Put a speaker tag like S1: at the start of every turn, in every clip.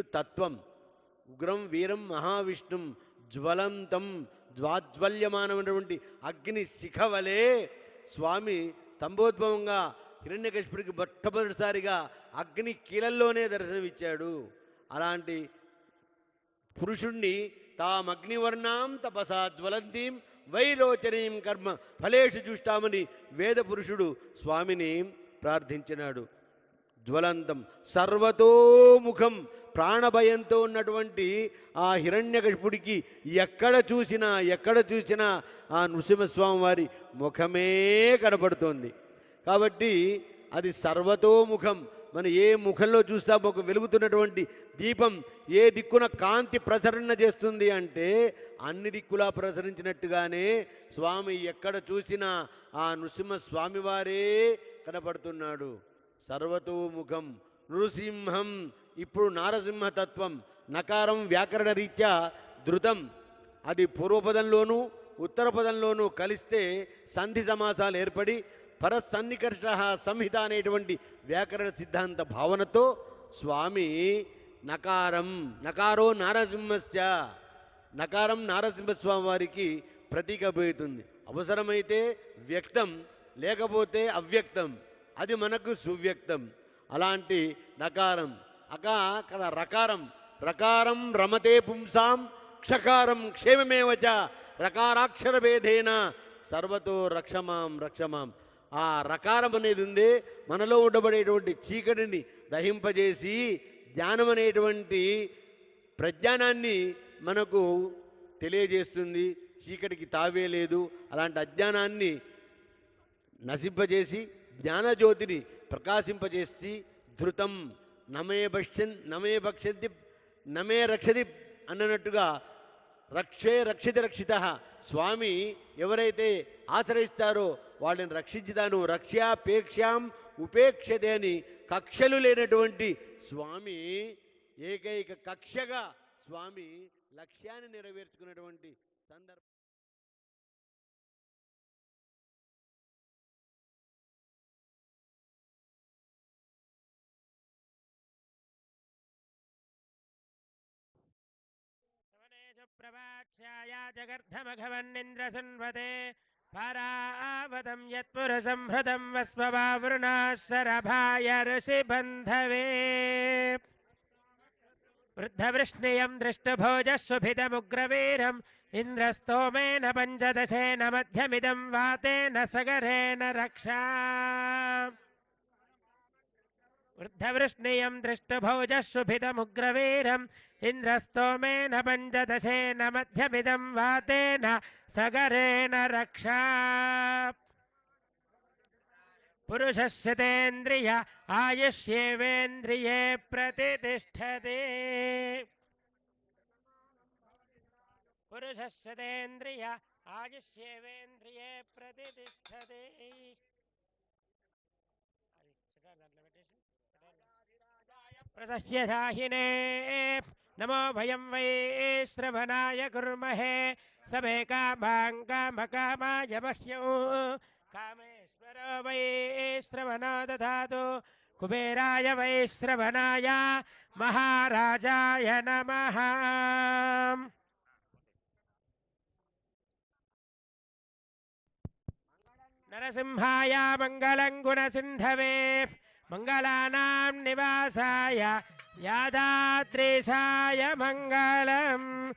S1: తత్వం. ఉగ్రం వీరం మహావిష్ణుం జ్వలంతం ద్వాజ్వల్యమానమైనటువంటి అగ్ని శిఖవలే. స్వామి స్తంభోద్భవంగా హిరణ్యకశిపుడికి మొట్టమొదటిసారిగా అగ్ని కీలల్లోనే దర్శనమిచ్చాడు. అలాంటి పురుషుణ్ణి తామగ్నివర్ణాం తపసా జ్వలంతీం వైలోచనీయం కర్మ ఫలేషు చూస్తామని వేద పురుషుడు స్వామిని ప్రార్థించినాడు. జ్వలంతం సర్వతోముఖం ప్రాణభయంతో ఉన్నటువంటి ఆ హిరణ్యకశిపుడికి ఎక్కడ చూసినా ఎక్కడ చూసినా ఆ నృసింహస్వామి వారి ముఖమే కనపడుతోంది. కాబట్టి అది సర్వతోముఖం మన ఏ ముఖంలో చూస్తామో ఒక వెలుగుతున్నటువంటి దీపం ఏ దిక్కున కాంతి ప్రసరణ చేస్తుంది అంటే అన్ని దిక్కులా ప్రసరించినట్టుగానే స్వామి ఎక్కడ చూసినా ఆ నృసింహ స్వామివారే కనపడుతున్నాడు. సర్వతోముఖం నృసింహం. ఇప్పుడు నారసింహ తత్వం నకారం వ్యాకరణ రీత్యా ధృతం. అది పూర్వపదంలోనూ ఉత్తరపదంలోనూ కలిస్తే సంధి సమాసాలు ఏర్పడి పరసన్నికర్ష సంహిత అనేటువంటి వ్యాకరణ సిద్ధాంత భావనతో స్వామి నకారం నకారో నారసింహశ్చ. నకారం నారసింహస్వామి వారికి ప్రతీకపోతుంది అవసరమైతే వ్యక్తం లేకపోతే అవ్యక్తం. అది మనకు సువ్యక్తం. అలాంటి నకారం అక అక్కడ రకారం. రకారం రమతే పుంసాం క్షకారం క్షేమమేవచ రకారాక్షర భేదేన సర్వతో రక్షమాం రక్షమాం. ఆ రకారం అనేది ఉంది మనలో ఉండబడేటువంటి చీకటిని దహింపజేసి జ్ఞానం అనేటువంటి ప్రజ్ఞానాన్ని మనకు తెలియజేస్తుంది. చీకటికి తావే లేదు. అలాంటి అజ్ఞానాన్ని నశింపజేసి జ్ఞానజ్యోతిని ప్రకాశింపజేసి ధృతం నమే భక్ష్యన్ నమే భక్ష్యంతి నమే రక్షది అన్నట్టుగా రక్షే రక్షిత రక్షిత. స్వామి ఎవరైతే ఆశ్రయిస్తారో వాళ్ళని రక్షించుతాను రక్ష్యాపేక్షాం ఉపేక్షతే అని కక్షలు లేనటువంటి స్వామి ఏకైక కక్షగా స్వామి లక్ష్యాన్ని నెరవేర్చుకున్నటువంటి సందర్భం.
S2: प्रभाक्षाया जगर्धमघवन्निन्द्रसुन्वते परावतं यत्पुरसंहृतं वस्ववावृणाशरभाय ऋषिबन्धवे वृद्धवृष्णियं दृष्टभोजस्वभिदमुग्रवीरम्, इन्द्रस्तोमेन पञ्चदशेन मध्यमिदं वातेन सगरेण रक्षा। वृद्धवृष्णियं दृष्टभोजस्वभिदमुग्रवीरम् इन्द्रस्तोमेन पञ्चदशेन मध्यमिदं वातेन सगरेण रक्षा। पुरुषस्य तेन्द्रिय आयुष्येवेन्द्रिये प्रतिष्ठते। पुरुषस्य तेन्द्रिय आयुष्येवेन्द्रिये प्रतिष्ठते। प्रसह्यशाहिने భయం వై శ్రవణాయ కుర్మహే సమే కామాం కామకామాయ మహ్యం. కామేశ్వరో వై శ్రవణో దధాతు. కుబేరాయ వై శ్రవణాయ మహారాజాయ నమః. నరసింహాయ మంగళం గుణసింధవే. మంగళానాం నివాసాయ యాదాద్రీశాయ यादादृशाय मङ्गलम्।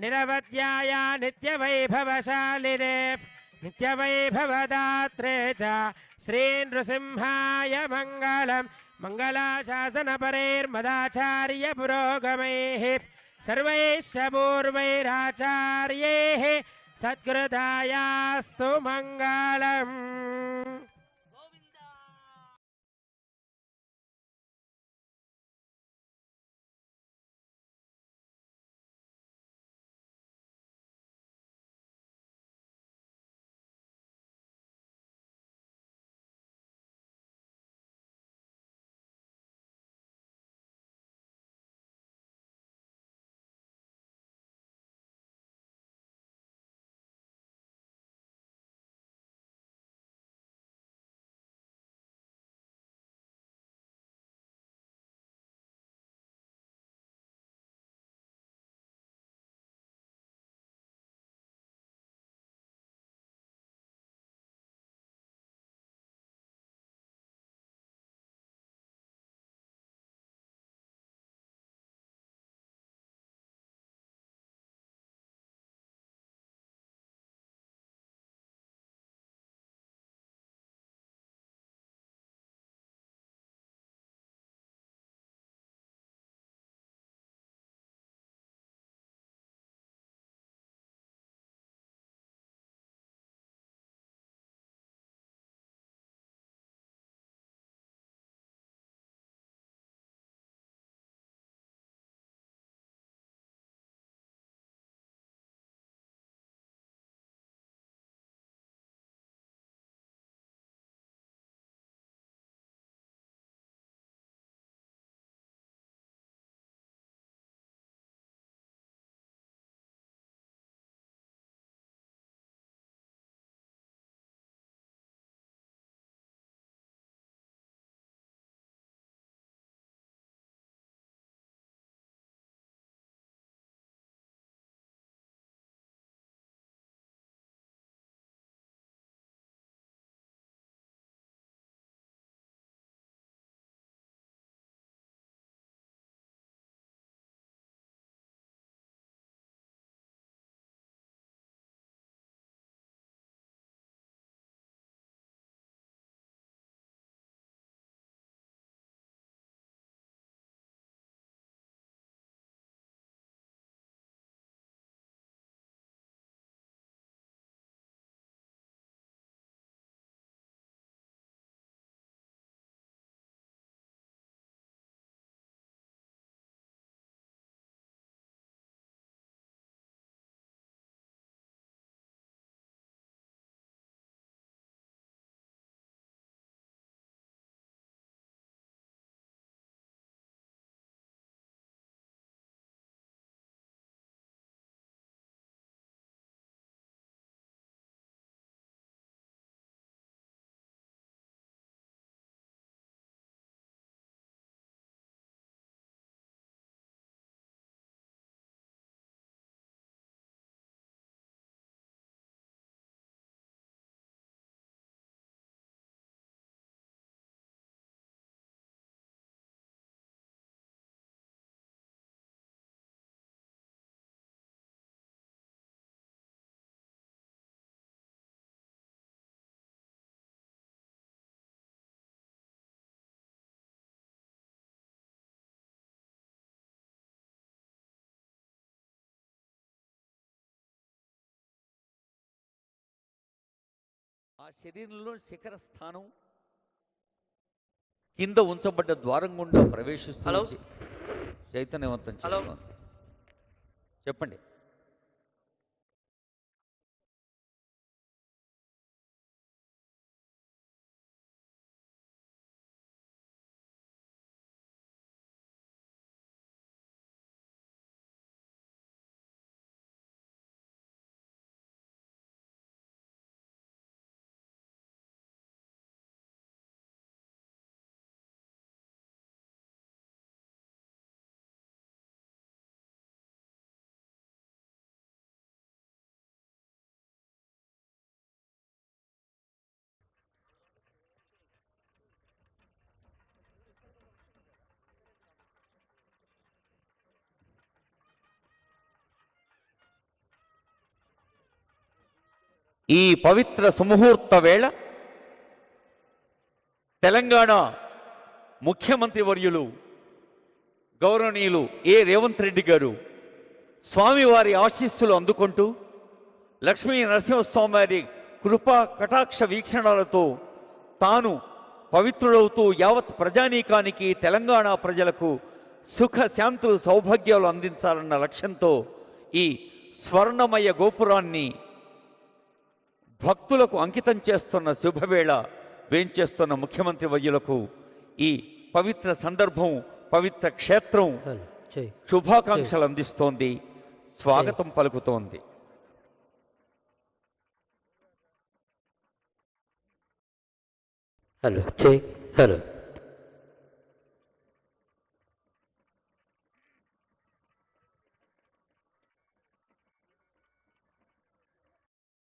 S2: निरवद्याय नित्यवैभवशालिने। नित्यवैभवदात्रे च श्रीनृसिंहाय मङ्गलम्। मङ्गलाशासनपरैर्मदाचार्यपुरोगमैः। सर्वैः शपूर्वैराचार्यैः सत्कृतायास्तु मङ्गलम्।
S3: శరీరంలో శిఖర స్థానం కింద ఉంచబడ్డ ద్వారం గుండా ప్రవేశిస్తూ చైతన్యవంతం చెప్పండి. ఈ పవిత్ర సుముహూర్త వేళ తెలంగాణ ముఖ్యమంత్రి వర్యులు గౌరవనీయులు ఏ రేవంత్ రెడ్డి గారు స్వామివారి ఆశీస్సులు అందుకుంటూ లక్ష్మీ నరసింహస్వామి వారి కృపా కటాక్ష వీక్షణాలతో తాను పవిత్రుడవుతూ యావత్ ప్రజానీకానికి తెలంగాణ ప్రజలకు సుఖ శాంతులు సౌభాగ్యాలు అందించాలన్న లక్ష్యంతో ఈ స్వర్ణమయ గోపురాన్ని భక్తులకు అంకితం చేస్తున్న శుభవేళ వేంచేస్తున్న ముఖ్యమంత్రి వర్యులకు ఈ పవిత్ర సందర్భం పవిత్ర క్షేత్రం శుభాకాంక్షలు అందిస్తోంది స్వాగతం పలుకుతోంది.
S4: Hello hello.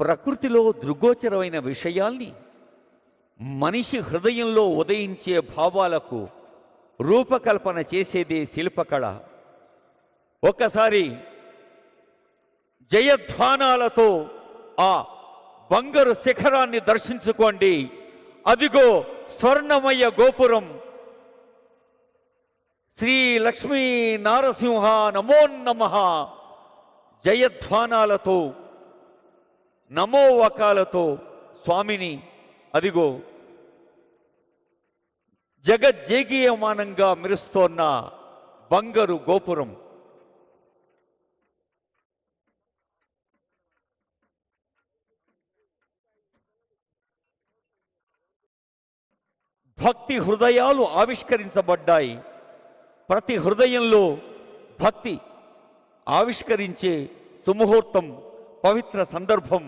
S3: ప్రకృతిలో దృగోచరమైన విషయాల్ని మనిషి హృదయంలో ఉదయించే భావాలకు రూపకల్పన చేసేదే శిల్పకళ. ఒక్కసారి జయధ్వానాలతో ఆ బంగారు శిఖరాన్ని దర్శించుకోండి. అదిగో స్వర్ణమయ గోపురం. శ్రీ లక్ష్మీ నారసింహ నమో నమ. జయధ్వానాలతో నమో వకాలతో స్వామిని అదిగో జగజ్జేగీయమానంగా మెరుస్తోన్న బంగరు గోపురం. భక్తి హృదయాలు ఆవిష్కరించబడ్డాయి. ప్రతి హృదయంలో భక్తి ఆవిష్కరించే సుముహూర్తం పవిత్ర సందర్భం